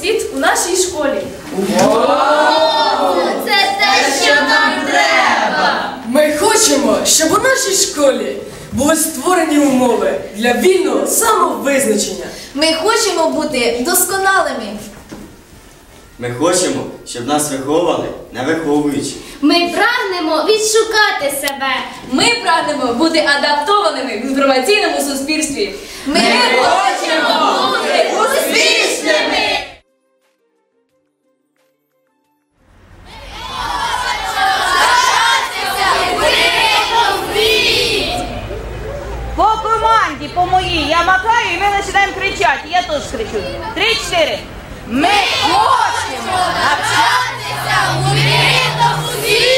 Світ у нашій школі. Це те, що нам треба. Ми хочемо, щоб у нашій школі були створені умови для вільного самовизначення. Ми хочемо бути досконалими. Ми хочемо, щоб нас виховували, не виховуючи. Ми прагнемо відшукати себе. Ми прагнемо бути адаптованими в інформаційному суспільстві. Ми, хочемо команді по моїй я макаю, і ми починаємо кричати. Я теж кричу. Три-чотири. Ми хочемо навчатися у вільному світі!